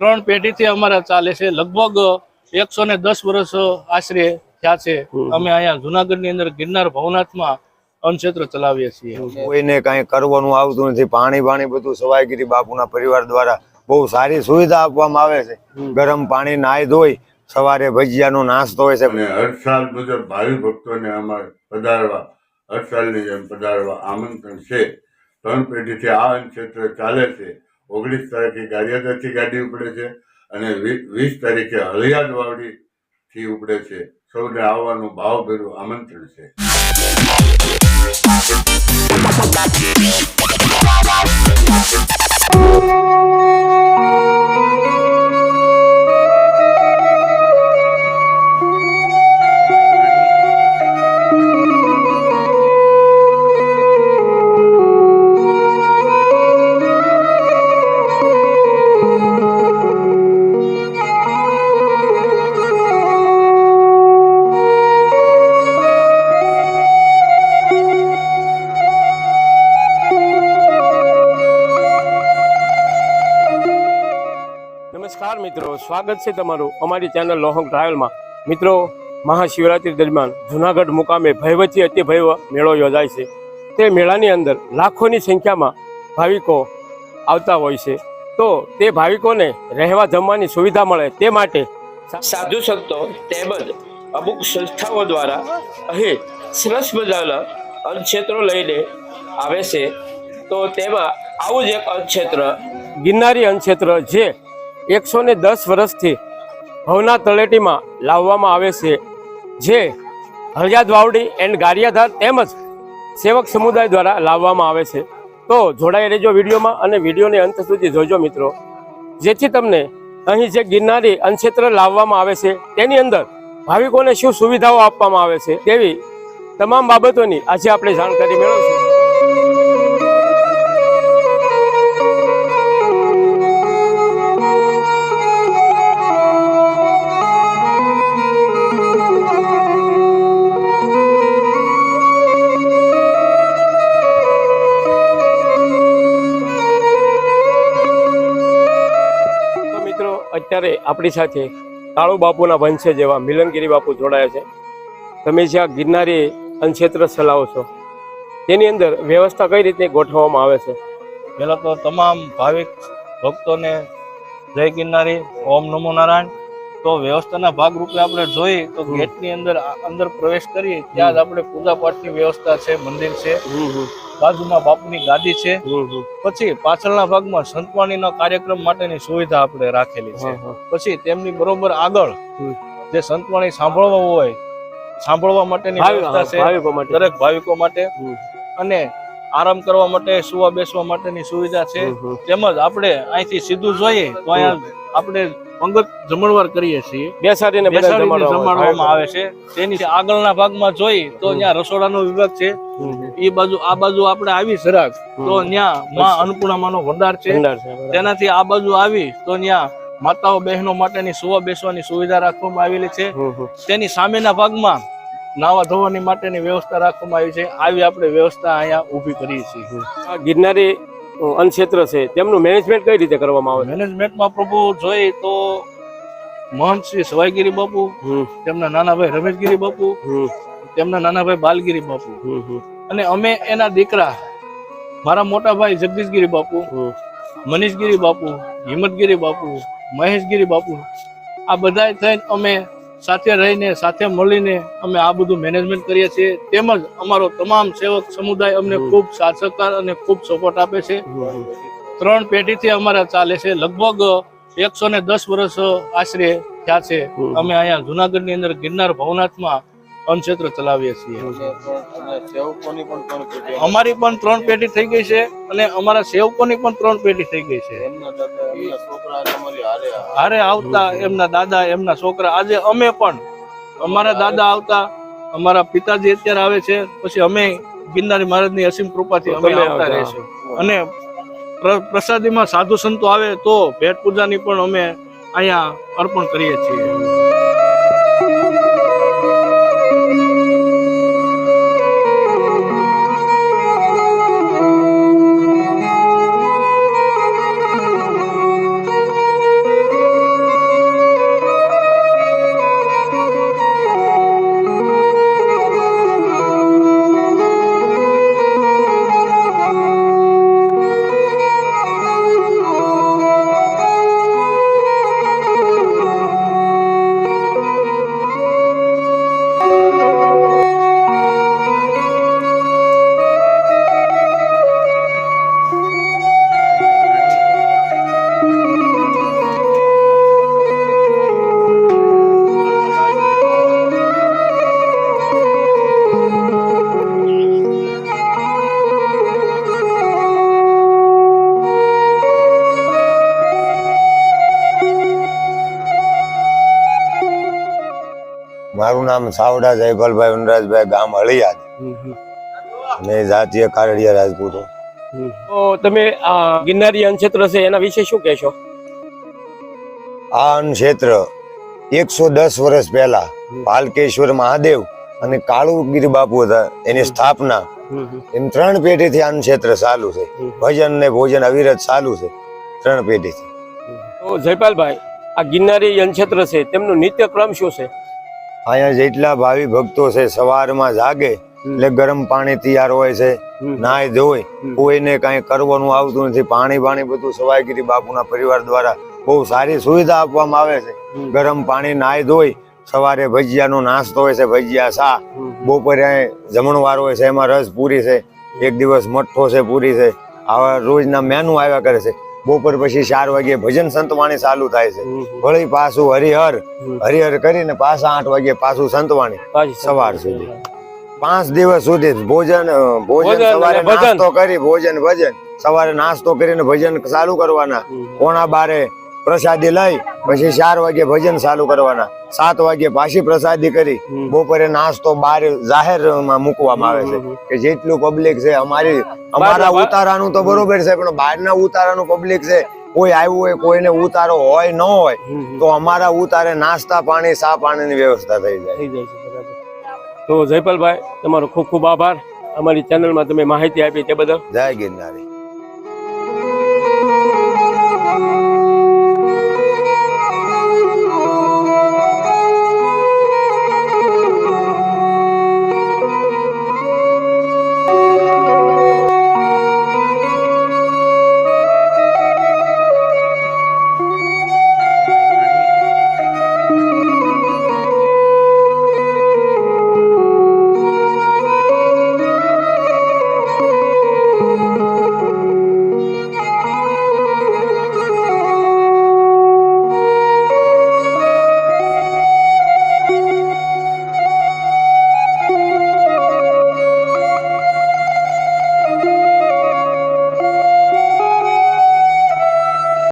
ત્રણ પેઢીથી અમારા ચાલે છે. લગભગ એકસો ને દસ વર્ષ આશરે થયા છે. અમે અહીંયા જુનાગઢની અંદર ગિરનાર ભવનાથમાં અનક્ષેત્ર ચલાવીએ છીએ. કોઈને કઈ કરવાનું આવતું નથી. પાણી પાણી બધું સવાઈગીરી બાપુના પરિવાર દ્વારા બહુ સારી સુવિધા આપવામાં આવે છે. ગરમ પાણી નાય ધોઈ સવારે ભજીયાનો નાસ્તો હોય છે. હર સાલ મુજબ ભાવિ ભક્તોને અમારે પધારવા હર સાલની જેમ પધારવા આમંત્રણ છે. ત્રણ પેઢીથી આ ક્ષેત્ર ચાલે છે. ઓગણીસ તારીખે ગારિયાદાથી ગાડી ઉપડે છે અને વીસ તારીખે હળિયાદ વાવડીથી ઉપડે છે. સૌને આવવાનું ભાવભેરું આમંત્રણ છે. સ્વાગત છે તમારું અમારી ચેનલ લોહંગ ટ્રાવેલમાં મિત્રો મહાશિવરાત્રી દરમિયાન જુનાગઢ મુકામે ભયવતી અતિભય મેળો યોજાય છે. તે મેળાની અંદર લાખોની સંખ્યામાં ભાવિકો આવતા હોય છે. તો તે ભાવિકોને રહેવા જમવાની સુવિધા મળે તે માટે સાધુ સંતો તેમજ અમુક સંસ્થાઓ દ્વારા અહીં સરસ મજાના અન્નક્ષેત્રો લઈને આવે છે. તો તેમાં આવું જ એક અન્નક્ષેત્ર ગિરનારી અન્નક્ષેત્ર જે એકસો ને દસ વર્ષથી ભવના તળેટીમાં લાવવામાં આવે છે. જે હળિયાદ વાવડી એન્ડ ગારિયાધાર તેમજ સેવક સમુદાય દ્વારા લાવવામાં આવે છે. તો જોડાઈ રહેજો વિડીયોમાં અને વિડીયોને અંત સુધી જોજો મિત્રો. જેથી તમને અહીં જે ગિરનારી અન્નક્ષેત્ર લાવવામાં આવે છે, તેની અંદર ભાવિકોને શું સુવિધાઓ આપવામાં આવે છે, તેવી તમામ બાબતોની આજે આપણે જાણકારી મેળવશું. અત્યારે આપણી સાથે કાળુ બાપુના વંશે જેવા મિલનગીરી બાપુ જોડાયા છે. તમે જ્યાં ગિરનારી અનક્ષેત્ર ચલાવો છો તેની અંદર વ્યવસ્થા કઈ રીતે ગોઠવવામાં આવે છે? પહેલાં તો તમામ ભાવિક ભક્તોને જય ગિરનારી ઓમ નમો નારાયણ. તો વ્યવસ્થાના ભાગરૂપે આપણે જોઈએ તો ગેટની અંદર અંદર પ્રવેશ કરીએ ત્યાં જ આપણે પૂજા પાઠની વ્યવસ્થા છે મંદિર છે. બાજુમાં બાપુની ગાદી છે. પછી પાછળના ભાગમાં સંતવાણીના કાર્યક્રમ માટેની સુવિધા આપણે રાખેલી છે. પછી તેમની બરોબર આગળ જે સંતવાણી સાંભળવા હોય સાંભળવા માટેની વ્યવસ્થા છે દરેક ભાવિકો માટે અને આરામ કરવા માટે સુવા બેસવા માટેની સુવિધા છે. તેમજ આપણે અહીંથી સીધું જોઈએ તો અહીંયા આપણે પંગત જમણવાર કરીએ છીએ. બેસાડીને જમાડવામાં આવે છે. તેની આગળના ભાગમાં જોઈ તો ત્યાં રસોડા રસોડાનો વિભાગ છે. એ બાજુ આ બાજુ આપણે આવી સરાગ તો ત્યાં માં અન્નપૂર્ણામાનો ભંડાર છે. તેનાથી આ બાજુ આવી તો ત્યાં માતાઓ બહેનો માટેની સુવા બેસવાની સુવિધા રાખવામાં આવેલી છે. તેની સામેના ભાગમાં નાવા ધોવાની માટેની વ્યવસ્થા રાખવામાં આવી છે. આવી આપણે વ્યવસ્થા અહીંયા ઊભી કરીએ છીએ. ગિરનારી અ, અન્નક્ષેત્ર છે તેમનું મેનેજમેન્ટ કઈ રીતે કરવામાં આવે? મેનેજમેન્ટમાં પ્રભુ જોઈએ તો મહંત શ્રી સવાઈગીરી બાપુ તેમના નાના ભાઈ રમેશગીરી બાપુ તેમના નાના ભાઈ બાલગીરી બાપુ. અને અમે એના દીકરા મારા મોટા ભાઈ જગદીશગીરી બાપુ. મનીષગીરી બાપુ હિંમતગીરી બાપુ મહેશગીરી બાપુ આ બધા થઈને અમે સાથે રહીને સાથે મળીને અમે આ બધું મેનેજમેન્ટ કરીએ છીએ. તેમજ અમારો તમામ સેવક સમુદાય અમને ખૂબ સાથ સહકાર અને ખૂબ સપોર્ટ આપે છે. ત્રણ પેઢીથી અમારા ચાલે છે. લગભગ એકસો ને દસ વર્ષ આશરે થયા છે. અમે અહીંયા જુનાગઢની અંદર ગિરનાર ભવનાથમાં અન્નક્ષેત્ર ચલાવીએ છીએ. અમારી પણ ત્રણ પેઢી થઈ ગઈ છે અને અમારા સેવકોની પણ ત્રણ પેઢી થઈ ગઈ છે. હારે આવતા એમના દાદા એમના છોકરા. આજે અમે પણ અમારા દાદા આવતા અમારા પિતાજી અત્યારે આવે છે પછી અમે ગિરનારી મહારાજની અસીમ કૃપાથી અમે આવતા રહીશું. અને પ્ર- પ્રસાદીમાં સાધુ સંતો આવે તો ભેટ પૂજાની પણ અમે અહીંયા અર્પણ કરીએ છીએ. મારું નામ સાવડા જયપાલભાઈ વનરાજભાઈ ગામ હળિયાદ અને જાતીય કારડિયા રાજપૂત તો તમે ગિરનારી અનક્ષેત્ર છે એના વિશે શું કહેશો? આ અન્ન એકસો દસ વર્ષ પહેલા પાલકેશ્વર મહાદેવ અને કાળુગીર બાપુ હતા એની સ્થાપના. એમ ત્રણ પેઢીથી આ ક્ષેત્ર ચાલુ છે. ભજન ને ભોજન અવિરત ચાલુ છે ત્રણ પેઢીથી. જયપાલભાઈ આ ગિરનારી અનક્ષેત્ર છે તેમનો નિત્યક્રમ શું છે? અહીંયા જેટલા ભાવિ ભક્તો છે સવારમાં જાગે એટલે ગરમ પાણી તૈયાર હોય છે. નાય ધોઈ કોઈને કઈ કરવાનું આવતું નથી. પાણી પાણી બધું સવાઈગીરી બાપુના પરિવાર દ્વારા બહુ સારી સુવિધા આપવામાં આવે છે. ગરમ પાણી નાય ધોઈ સવારે ભજીયાનો નાસ્તો હોય છે ભજીયા હમ. બપોરે જમણવાર હોય છે એમાં રસ પૂરી છે એક દિવસ મઠ્ઠો છે પૂરી છે. આવા રોજના મેનુ આવ્યા કરે છે. બપોર પછી ચાર વાગે ભજન સંતવાણી ચાલુ થાય છે. વળી પાછું હરિહર હરિહર કરીને પાછા આઠ વાગે પાછું સંતવાણી સવાર સુધી. પાંચ દિવસ સુધી ભોજન ભોજન સવારે ભજન. નાસ્તો કરી ભોજન ભજન સવારે નાસ્તો કરીને ભજન ચાલુ કરવાના કોણા બારે પ્રસાદી લઈ પછી ચાર વાગે ભજન ચાલુ કરવાના. સાત વાગે પાછી પ્રસાદી કરી. બપોરે નાસ્તો બાર જાહેરમાં મૂકવામાં આવે છે. કે જેટલું પબ્લિક છે અમારી અમારા ઉતારાનું તો બરોબર છે પણ બહારના ઉતારાનું પબ્લિક છે. કોઈ આવ્યું હોય કોઈને ઉતારો હોય ન હોય. તો અમારા ઉતારે નાસ્તા પાણી સા પાણીની વ્યવસ્થા થઈ જાય. તો જયપાલભાઈ તમારો ખૂબ ખૂબ આભાર. અમારી ચેનલમાં તમે માહિતી આપી તે બદલ. જય ગિરનારી.